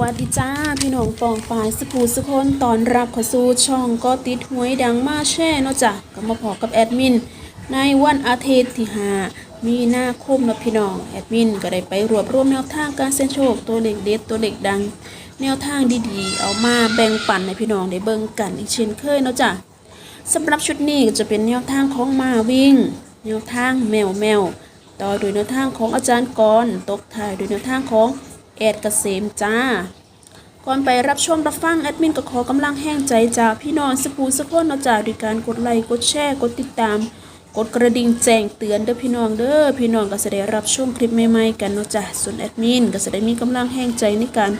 วัสดีจ้า พี่น้องปองฝายสกูสคนตอนรับข้าสู่ช่องก็ติดหวยดังมาแช่เนาะจ้ะก็มาพอกับแอดมิน ในวันอาทิตย์ที่5มีนาคมนะพี่น้องแอดมินก็ได้ไปรวบรวมแนวทางการเสี่ยงโชคตัวเล็กเด็ดตัวเล็กดัง แนวทางดีๆ เอามาแบ่งปันให้พี่น้องได้เบิ่งกันอีกเช่นเคยเนาะจ้ะสำหรับชุดนี้ก็จะเป็นแนวทางของมาวิ่ง แนวทางแมวแมวต่อโดยแนวทางของอาจารย์กรตกท้ายโดยแนวทางของ แอดเกษมจ้า ก่อนไปรับชมรับฟังแอดมินก็ขอกำลังแห้งใจจากพี่น้องสปูสะพ้นนาะจากด้วยการกดไลค์กดแชร์กดติดตาม กดกระดิ่งแจ้งเตือนเด้อพี่น้องเด้อพี่น้องก็จะได้รับชมคลิปใหม่ๆกันเนาะจ้ะส่วนแอดมินก็จะได้มีกำลังแห้งใจในการ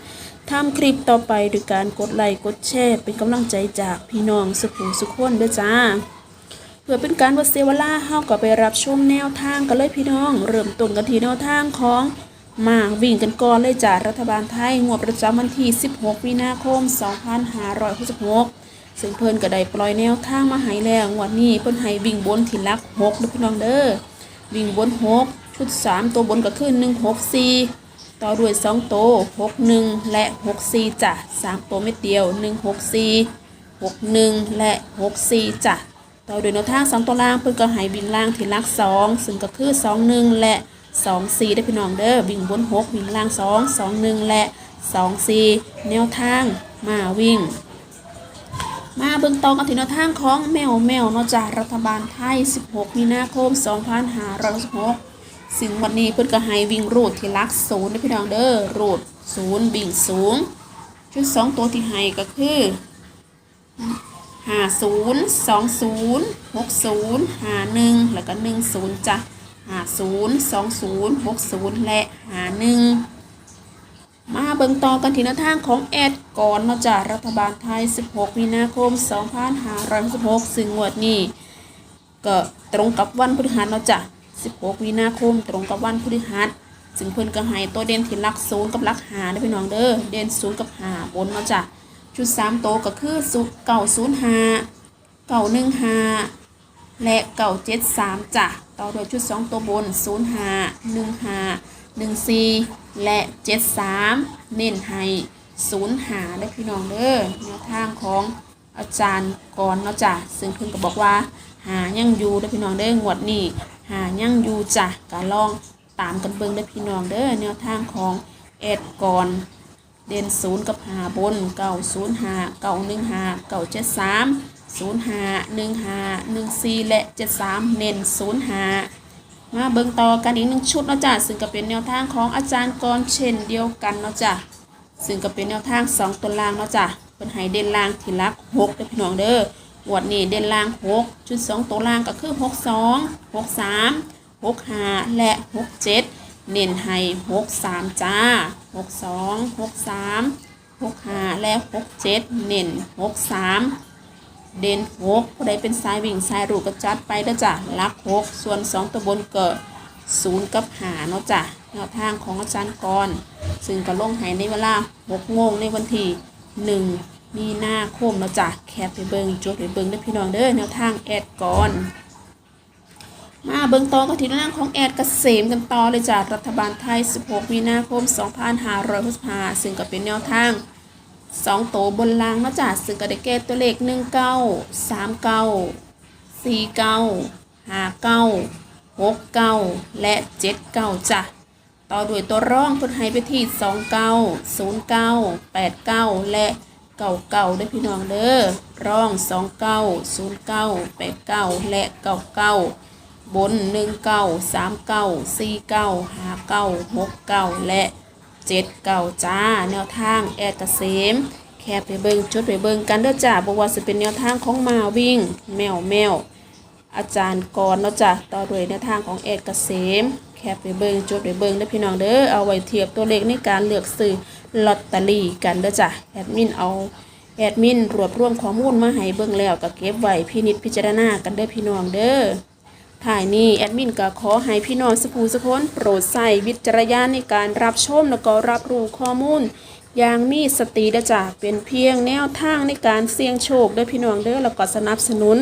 ทำคลิปต่อไปโดยการกดไลค์กดแชร์เป็นกำลังใจจากพี่น้องสปูสุขคนเด้อจ้า เพื่อเป็นการวัดเซเวลาเฮาก็ไปรับชมแนวทางกันเลยพี่น้อง เริ่มต้นกันที่แนวทางของ มาวิ่งกันก่อนเลยจากรัฐบาลไทยงวดประจำวันที่ 16 มีนาคม 2566 ซึ่งเพิ่นก็ได้ปล่อยแนวทางมาให้แล้วงวดนี้เพิ่นให้วิ่งบนที่ลัก6นะพี่น้องเด้อวิ่งบน 6 ชุด 3 ตัวบนก็คือ 164 ต่อด้วย 2 ตัว 61 และ 64จ้ะ3ตัวเม็ดเดียว 164 61 และ 64จ้ะต่อโดยแนวทางสองตัวล่างเพิ่นก็ให้วิ่งล่างที่ลักสองซึ่งก็คือสองหนึ่งและ สองสี่ได้พี่น้องเด้อวิ่งบนหกวิ่งล่างสองสองหนึ่งและสองสี่แนวทางมาวิ่ง มาเบิ่งต่อกันที่แนวทางของแมวแมวนาะจากรัฐบาลไทย 16 มีนาคม 2566ซึ่งวันนี้เพิ่อนก็ให้วิ่งรูดที่ลักศูนย์ได้พี่น้องเด้อรูดศูนย์วิ่งสูงชุดสองตัวที่ให้ก็คือห้าศูนย์สองศูนย์หกศูนย์หาหนึ่งแล้วก็หนึ่งศูนย์จ้ะ หาศูนย์สองศูนย์หกศูนย์และหาหนึ่งมาเบิ่งต่อกันที่แนวทางของแอดก่อนเนาะจ้ะรัฐบาลไทย 16 มีนาคม 2566ซึ่งงวดนี้ก็ตรงกับวันพฤหัสเนาะจ้ะ16 มีนาคม ตรงกับวันพฤหัสซึ่งเพิ่นก็ให้ตัวเด่นที่ลักศูนย์กับลักหาได้พี่น้องเด้อเด่นศูนย์กับหาบนเนาะจ้ะชุดสามโตก็คือสุเก่าศูนย์หาเก่าหนึ่งหา และเก่าเจ็ดสามจ้ะต่อด้วยชุดสองตัวบนศูนย์หาหนึ่งหาหนึ่งสี่และเจ็ดสามเน้นให้ศูนย์หาได้พี่น้องเด้อแนวทางของอาจารย์กรเนาะจ้ะซึ่งเพิ่นก็บอกว่า หายังอยู่ได้พี่น้องเด้องวดนี้หายังอยู่จ้ะก็ลองตามกันเบิ่งได้พี่น้องเด้อแนวทางของแอดกรเด่นศูนย์กับหาบนเก่าศูนย์หาเก่าหนึ่งหาเก่าเจ็ดสาม ศูนย์หาหนึ่งหาหนึ่งสี่และเจ็ดสามเน้นศูนย์หามาเบิ่งต่อกันอีกหนึ่งชุดเนาะจ้ะซึ่งก็เป็นแนวทางของอาจารย์กรเช่นเดียวกันเนาะจ้ะซึ่งก็เป็นแนวทางสองตัวล่างเนาะจ้ะเป็นไฮเด่นล่างที่รักหกเด้อพี่น้องเด้อหวดนี้เด่นล่างหกชุดสองตัวล่างก็คือหกสองหกสามหกห้าและหกเจ็ดเน้นให้หกสามจ้าหกสองหกสามหกห้าและหกเจ็ดเน้นหกสาม เด่นหกผู้ใดเป็นสายวิ่งสายรูกก็จัดไปเด้อจ้ะลักหกส่วนสองตัวบนเกิดศูนย์กับหาเนาะจ้ะแนวทางของอาจารย์กรซึ่งก็ลงให้ในเวลาหกโมงในวันที่หนึ่งมีนาคมเนาะจ้ะแคปไปเบิงจดไปเบิงเด้อพี่น้องเด้อแนวทางแอดกรมาเบิงต่อกันที่เรื่องของแอดเกษมกันต่อเลยจากรัฐบาลไทย 16 มีนาคม 2565 ซึ่งก็เป็นแนวทาง สองโตบนลางมาจากซึ่งก็ได้แก่ตัวเลขหนึ่งเก้าสามเก้าสี่เก้าห้าเก้าหกเก้าและเจ็ดเก้าจ้ะต่อด้วยตัวร่องพุทธไฮไปที่สองเก้าศูนย์เก้าแปดเก้าและเก่าเก่าด้วยพี่น้องเด้อร่องสองเก้าศูนย์เก้าแปดเก้าและเก่าเก้าบนหนึ่งเก้าสามเก้าสี่เก้าห้าเก้าหกเก้าและ เจ็ดเก้าจ้า แนวทางแอดเกษมแค่ไปเบิงจดไปเบิงกันเด้อจ้าบอกว่าจะเป็นแนวทางของมาวิ่ง แมวแมวอาจารย์กรเนาะจ้ะต่อด้วยแนวทางของแอดเกษม แค่ไปเบิงจดไปเบิงเด้พี่น้องเด้อเอาไว้เทียบตัวเลขในการเลือกซื้อลอตเตอรี่กันเด้อจ้ะแอดมินเอาแอดมินรวบรวมข้อมูลมาให้เบิ่งแล้วก็เก็บไว้พินิจพิจารณากันเด้อพี่น้องเด้อ ถ่ายนี้แอดมินก็ขอให้พี่น้องสกูสกคนโปรดใส่วิจารณญาณในการรับชมแล้วก็รับรู้ข้อมูล อย่างมีสติเด้อจ้ะเป็นเพียงแนวทางในการเสี่ยงโชคด้อพี่น้องเด้อแล้วก็สนับสนุน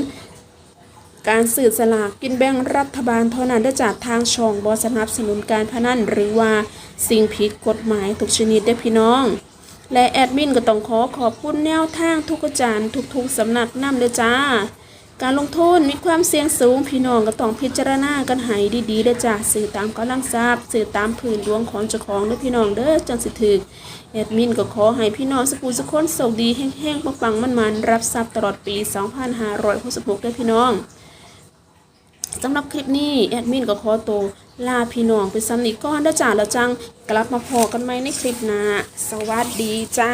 การสื่อสลากกินแบ่งรัฐบาลเท่านั้นเด้อจากทางช่องบอสนับสนุนการพนันหรือว่าสิ่งผิดกฎหมายทุกชนิดเด้พี่น้องและแอดมินก็ต้องขอขอบคุณแนวทางทุกอาจารย์ทุกๆสำนักนำเลยจ้า การลงทุนมีความเสี่ยงสูงพี่น้องก็ต้องพิจารณากันให้ดีๆเด้อจ้าสื่อตามกำลังทราบสื่อตามพื้นดวงของเจ้าของเด้อพี่น้องเด้อจังสิถึกแอดมินก็ขอให้พี่น้องสกูสุกคนโชคดีแห้งๆปังๆมันๆรับทรัพย์ตลอดปี 2566ด้อพี่น้องสำหรับคลิปนี้แอดมินก็ขอตัวลาพี่น้องไปซ้ำอีกก้อนด้จ้าแล้วจัง กลับมาพอกันไหมในคลิปหน้าสวัสดีจ้า